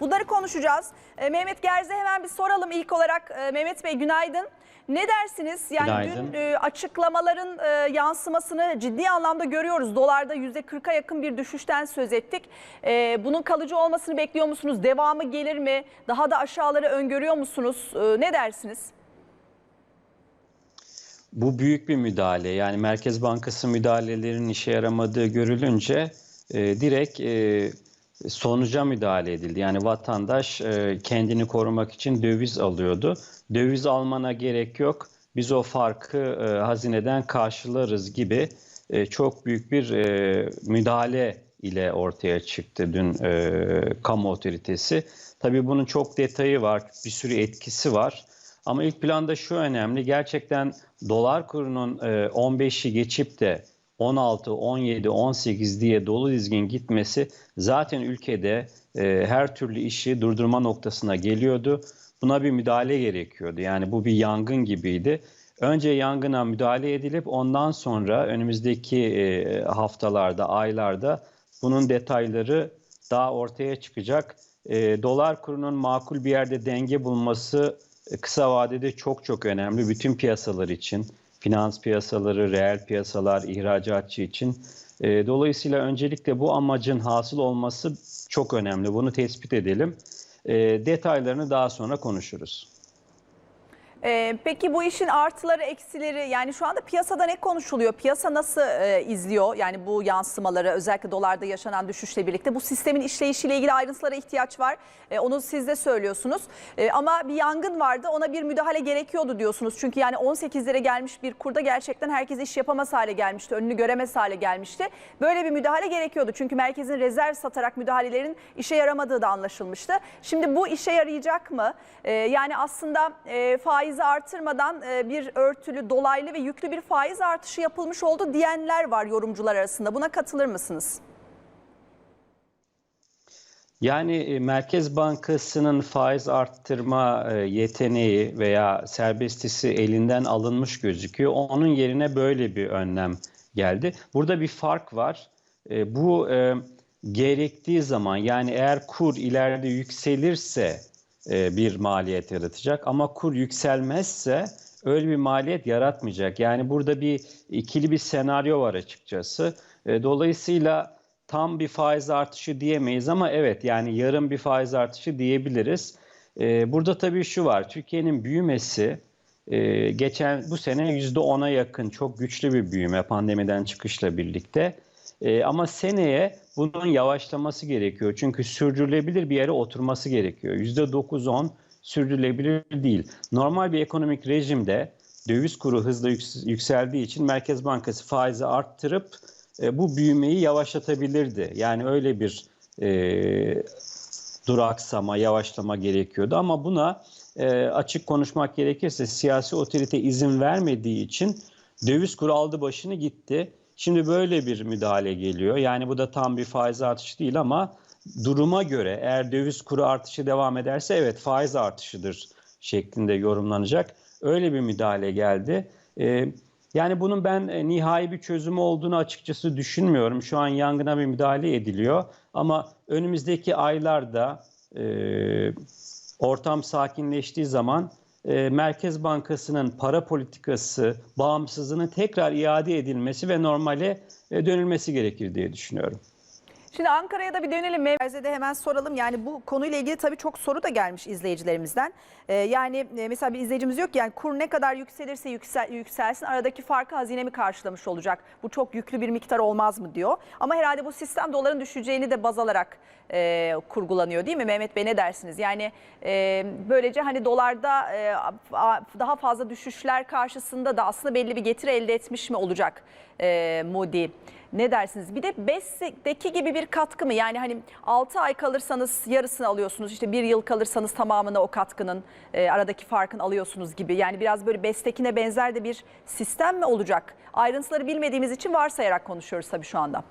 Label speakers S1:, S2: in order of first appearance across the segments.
S1: Bunları konuşacağız. E, Mehmet Gerz'e hemen bir soralım ilk olarak. E, Mehmet Bey günaydın. Ne dersiniz? Yani
S2: Günaydın.
S1: dün e, açıklamaların e, yansımasını ciddi anlamda görüyoruz. Dolarda %40'a yakın bir düşüşten söz ettik. E, bunun kalıcı olmasını bekliyor musunuz? Devamı gelir mi? Daha da aşağıları öngörüyor musunuz? E, ne dersiniz?
S2: Bu büyük bir müdahale. Yani Merkez Bankası müdahalelerinin işe yaramadığı görülünce e, direkt e, sonuca müdahale edildi. Yani vatandaş e, kendini korumak için döviz alıyordu. Döviz almana gerek yok. Biz o farkı e, hazineden karşılarız gibi e, çok büyük bir e, müdahale ile ortaya çıktı dün e, kamu otoritesi. Tabii bunun çok detayı var, bir sürü etkisi var. Ama ilk planda şu önemli, gerçekten dolar kurunun e, 15'i geçip de 16, 17, 18 diye dolu dizgin gitmesi zaten ülkede e, her türlü işi durdurma noktasına geliyordu. Buna bir müdahale gerekiyordu. Yani bu bir yangın gibiydi. Önce yangına müdahale edilip ondan sonra önümüzdeki e, haftalarda, aylarda bunun detayları daha ortaya çıkacak. E, dolar kurunun makul bir yerde denge bulması e, kısa vadede çok çok önemli. Bütün piyasalar için, finans piyasaları, reel piyasalar, ihracatçı için. E, dolayısıyla öncelikle bu amacın hasıl olması çok önemli. Bunu tespit edelim. E, detaylarını daha sonra konuşuruz.
S1: Ee, peki bu işin artıları, eksileri yani şu anda piyasada ne konuşuluyor? Piyasa nasıl e, izliyor? Yani bu yansımaları özellikle dolarda yaşanan düşüşle birlikte bu sistemin işleyişiyle ilgili ayrıntılara ihtiyaç var. E, onu siz de söylüyorsunuz. E, ama bir yangın vardı ona bir müdahale gerekiyordu diyorsunuz. Çünkü yani 18'lere gelmiş bir kurda gerçekten herkes iş yapamaz hale gelmişti. Önünü göremez hale gelmişti. Böyle bir müdahale gerekiyordu. Çünkü merkezin rezerv satarak müdahalelerin işe yaramadığı da anlaşılmıştı. Şimdi bu işe yarayacak mı? E, yani aslında e, faizi artırmadan e, bir örtülü, dolaylı ve yüklü bir faiz artışı yapılmış oldu diyenler var yorumcular arasında. Buna katılır mısınız?
S2: Yani e, Merkez Bankası'nın faiz arttırma e, yeteneği veya serbestisi elinden alınmış gözüküyor. Onun yerine böyle bir önlem geldi. Burada bir fark var. Bu gerektiği zaman yani eğer kur ileride yükselirse bir maliyet yaratacak ama kur yükselmezse öyle bir maliyet yaratmayacak. Yani burada bir ikili bir senaryo var açıkçası. E, Dolayısıyla tam bir faiz artışı diyemeyiz ama evet yani yarım bir faiz artışı diyebiliriz. Ee, burada tabii şu var, Türkiye'nin büyümesi e, geçen bu sene %10'a yakın çok güçlü bir büyüme pandemiden çıkışla birlikte. Ee, ama seneye bunun yavaşlaması gerekiyor. Çünkü sürdürülebilir bir yere oturması gerekiyor. %9-10 sürdürülebilir değil. Normal bir ekonomik rejimde döviz kuru hızla yüks- yükseldiği için Merkez Bankası faizi arttırıp e, bu büyümeyi yavaşlatabilirdi. Yani öyle bir e, duraksama, yavaşlama gerekiyordu. Ama buna e, açık konuşmak gerekirse siyasi otorite izin vermediği için döviz kuru aldı başını gitti. Şimdi böyle bir müdahale geliyor. Yani bu da tam bir faiz artışı değil ama duruma göre eğer döviz kuru artışı devam ederse evet faiz artışıdır şeklinde yorumlanacak. Öyle bir müdahale geldi. E, yani bunun ben e, nihai bir çözümü olduğunu açıkçası düşünmüyorum. Şu an yangına bir müdahale ediliyor. Ama önümüzdeki aylarda e, ortam sakinleştiği zaman e, Merkez Bankası'nın para politikası bağımsızlığının tekrar iade edilmesi ve normale e, dönülmesi gerekir diye düşünüyorum.
S1: Şimdi Ankara'ya da bir dönelim. Mevze'de de hemen soralım. Yani bu konuyla ilgili tabii çok soru da gelmiş izleyicilerimizden. Ee, yani e, mesela bir izleyicimiz yok ki yani kur ne kadar yükselirse yüksel, yükselsin aradaki farkı hazine mi karşılamış olacak? Bu çok yüklü bir miktar olmaz mı diyor. Ama herhalde bu sistem doların düşeceğini de baz alarak e, kurgulanıyor değil mi Mehmet Bey ne dersiniz? Yani e, böylece hani dolarda e, daha fazla düşüşler karşısında da aslında belli bir getiri elde etmiş mi olacak e, Moody? Ne dersiniz? Bir de BES'teki gibi bir katkı mı? Yani hani 6 ay kalırsanız yarısını alıyorsunuz. işte bir yıl kalırsanız tamamını o katkının e, aradaki farkın alıyorsunuz gibi. Yani biraz böyle BES'tekine benzer de bir sistem mi olacak? Ayrıntıları bilmediğimiz için varsayarak konuşuyoruz tabii şu anda.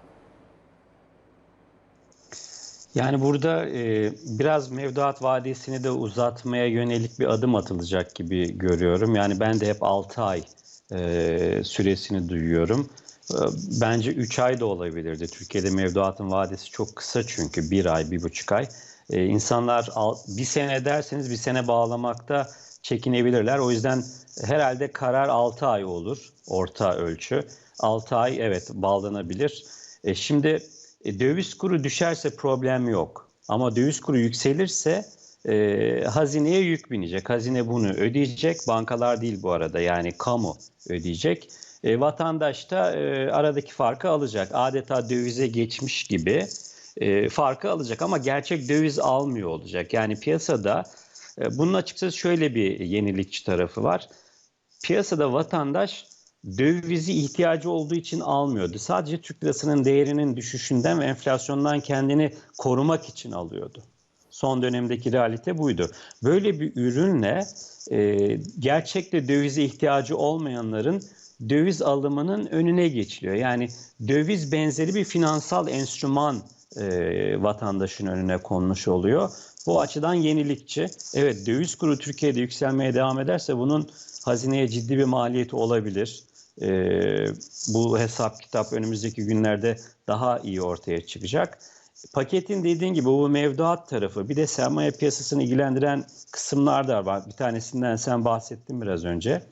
S2: Yani burada e, biraz mevduat vadesini de uzatmaya yönelik bir adım atılacak gibi görüyorum. Yani ben de hep 6 ay e, süresini duyuyorum. E, bence 3 ay da olabilirdi. Türkiye'de mevduatın vadesi çok kısa çünkü 1 ay, 1,5 ay. E, insanlar bir sene derseniz bir sene bağlamakta çekinebilirler. O yüzden herhalde karar 6 ay olur orta ölçü. 6 ay evet bağlanabilir. E, şimdi e, döviz kuru düşerse problem yok. Ama döviz kuru yükselirse e, hazineye yük binecek. Hazine bunu ödeyecek. Bankalar değil bu arada yani kamu ödeyecek. E, vatandaş da e, aradaki farkı alacak. Adeta dövize geçmiş gibi e, farkı alacak ama gerçek döviz almıyor olacak. Yani piyasada e, bunun açıkçası şöyle bir yenilikçi tarafı var. Piyasada vatandaş dövizi ihtiyacı olduğu için almıyordu. Sadece Türk lirasının değerinin düşüşünden ve enflasyondan kendini korumak için alıyordu. Son dönemdeki realite buydu. Böyle bir ürünle e, gerçekte dövize ihtiyacı olmayanların döviz alımının önüne geçiliyor. Yani döviz benzeri bir finansal enstrüman e, vatandaşın önüne konmuş oluyor. Bu açıdan yenilikçi. Evet döviz kuru Türkiye'de yükselmeye devam ederse bunun hazineye ciddi bir maliyeti olabilir. Ee, bu hesap kitap önümüzdeki günlerde daha iyi ortaya çıkacak. Paketin dediğin gibi bu mevduat tarafı bir de sermaye piyasasını ilgilendiren kısımlar da var. Bir tanesinden sen bahsettin biraz önce.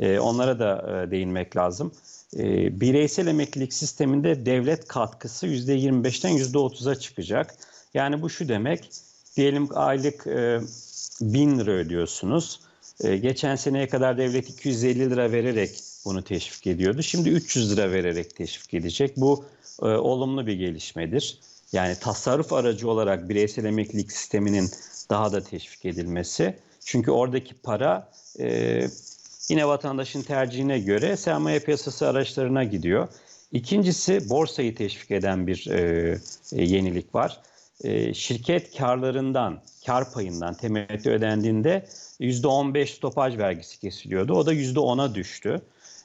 S2: Ee, onlara da e, değinmek lazım. Ee, bireysel emeklilik sisteminde devlet katkısı %25'ten %30'a çıkacak. Yani bu şu demek, diyelim aylık e, 1000 lira ödüyorsunuz. E, geçen seneye kadar devlet 250 lira vererek bunu teşvik ediyordu. Şimdi 300 lira vererek teşvik edecek. Bu e, olumlu bir gelişmedir. Yani tasarruf aracı olarak bireysel emeklilik sisteminin daha da teşvik edilmesi. Çünkü oradaki para e, yine vatandaşın tercihine göre sermaye piyasası araçlarına gidiyor. İkincisi borsayı teşvik eden bir e, e, yenilik var. E, şirket karlarından, kar payından temettü ödendiğinde %15 stopaj vergisi kesiliyordu. O da %10'a düştü.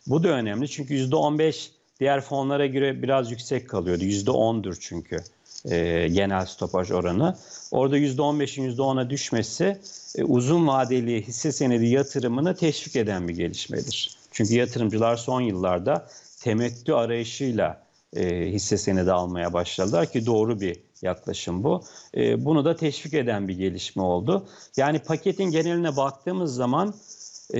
S2: Bu da önemli çünkü %15 diğer fonlara göre biraz yüksek kalıyordu. %10'dur çünkü e, genel stopaj oranı. Orada %15'in %10'a düşmesi e, uzun vadeli hisse senedi yatırımını teşvik eden bir gelişmedir. Çünkü yatırımcılar son yıllarda temettü arayışıyla e, hisse senedi almaya başladılar ki doğru bir yaklaşım bu. E, bunu da teşvik eden bir gelişme oldu. Yani paketin geneline baktığımız zaman e,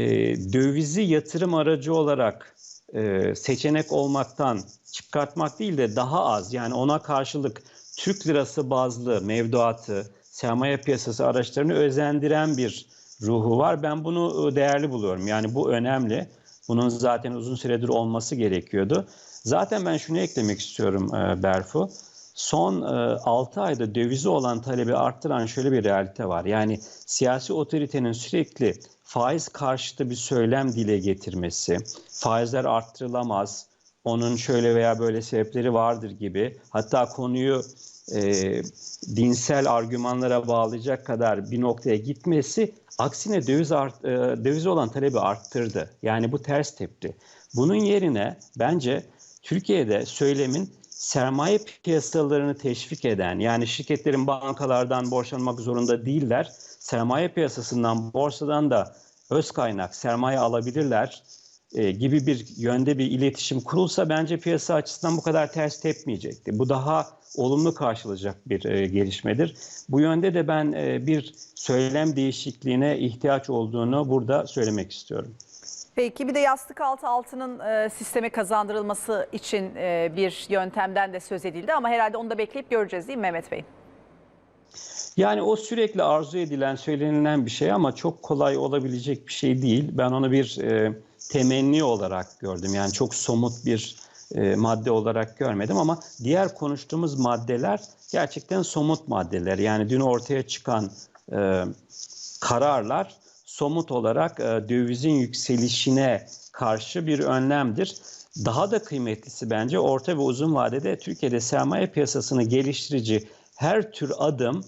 S2: dövizi yatırım aracı olarak e, seçenek olmaktan çıkartmak değil de daha az yani ona karşılık Türk lirası bazlı mevduatı, sermaye piyasası araçlarını özendiren bir ruhu var. Ben bunu değerli buluyorum. Yani bu önemli. Bunun zaten uzun süredir olması gerekiyordu. Zaten ben şunu eklemek istiyorum e, Berfu. Son e, 6 ayda dövize olan talebi arttıran şöyle bir realite var. Yani siyasi otoritenin sürekli faiz karşıtı bir söylem dile getirmesi, faizler arttırılamaz, onun şöyle veya böyle sebepleri vardır gibi hatta konuyu e, dinsel argümanlara bağlayacak kadar bir noktaya gitmesi aksine döviz art, e, dövize olan talebi arttırdı. Yani bu ters tepti. Bunun yerine bence Türkiye'de söylemin sermaye piyasalarını teşvik eden yani şirketlerin bankalardan borçlanmak zorunda değiller. Sermaye piyasasından, borsadan da öz kaynak sermaye alabilirler e, gibi bir yönde bir iletişim kurulsa bence piyasa açısından bu kadar ters tepmeyecekti. Bu daha olumlu karşılayacak bir e, gelişmedir. Bu yönde de ben e, bir söylem değişikliğine ihtiyaç olduğunu burada söylemek istiyorum.
S1: Peki bir de yastık altı altının e, sisteme kazandırılması için e, bir yöntemden de söz edildi ama herhalde onu da bekleyip göreceğiz değil mi Mehmet Bey?
S2: Yani o sürekli arzu edilen, söylenilen bir şey ama çok kolay olabilecek bir şey değil. Ben onu bir e, temenni olarak gördüm. Yani çok somut bir e, madde olarak görmedim ama diğer konuştuğumuz maddeler gerçekten somut maddeler. Yani dün ortaya çıkan e, kararlar somut olarak e, dövizin yükselişine karşı bir önlemdir. Daha da kıymetlisi bence orta ve uzun vadede Türkiye'de sermaye piyasasını geliştirici her tür adım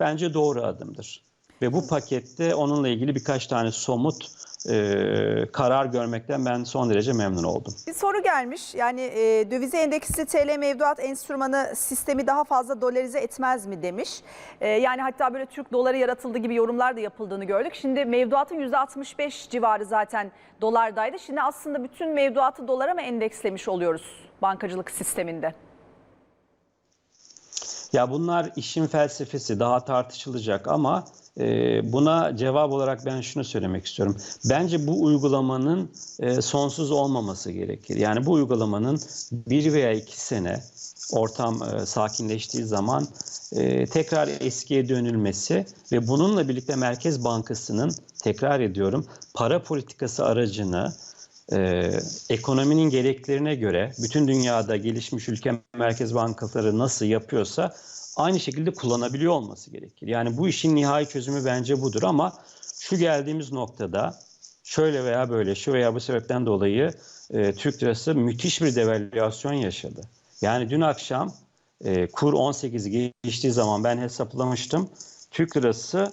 S2: bence doğru adımdır. Ve bu pakette onunla ilgili birkaç tane somut e, karar görmekten ben son derece memnun oldum.
S1: Bir soru gelmiş. Yani e, dövize endeksli TL mevduat enstrümanı sistemi daha fazla dolarize etmez mi demiş. E, yani hatta böyle Türk doları yaratıldı gibi yorumlar da yapıldığını gördük. Şimdi mevduatın %65 civarı zaten dolardaydı. Şimdi aslında bütün mevduatı dolara mı endekslemiş oluyoruz bankacılık sisteminde?
S2: Ya bunlar işin felsefesi daha tartışılacak ama e, buna cevap olarak ben şunu söylemek istiyorum. Bence bu uygulamanın e, sonsuz olmaması gerekir. Yani bu uygulamanın bir veya iki sene ortam e, sakinleştiği zaman e, tekrar eskiye dönülmesi ve bununla birlikte Merkez Bankası'nın tekrar ediyorum para politikası aracını e, ekonominin gereklerine göre bütün dünyada gelişmiş ülke merkez bankaları nasıl yapıyorsa aynı şekilde kullanabiliyor olması gerekir. Yani bu işin nihai çözümü bence budur ama şu geldiğimiz noktada şöyle veya böyle şu veya bu sebepten dolayı e, Türk lirası müthiş bir devalüasyon yaşadı. Yani dün akşam e, kur 18'i geçtiği zaman ben hesaplamıştım. Türk lirası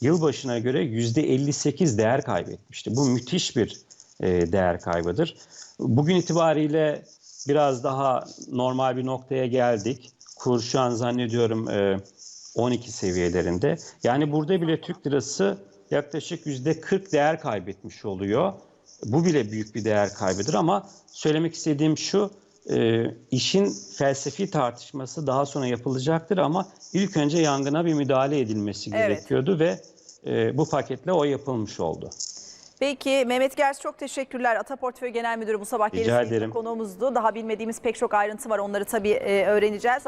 S2: yılbaşına göre %58 değer kaybetmişti. Bu müthiş bir e, değer kaybıdır. Bugün itibariyle biraz daha normal bir noktaya geldik. Kur şu an zannediyorum e, 12 seviyelerinde. Yani burada bile Türk lirası yaklaşık %40 değer kaybetmiş oluyor. Bu bile büyük bir değer kaybıdır ama söylemek istediğim şu, e, işin felsefi tartışması daha sonra yapılacaktır ama ilk önce yangına bir müdahale edilmesi
S1: Evet.
S2: gerekiyordu ve e, bu paketle o yapılmış oldu.
S1: Peki Mehmet Gers çok teşekkürler. Ata Portföy Genel Müdürü bu sabah
S2: Rica ederim.
S1: konuğumuzdu. Daha bilmediğimiz pek çok ayrıntı var. Onları tabii e, öğreneceğiz.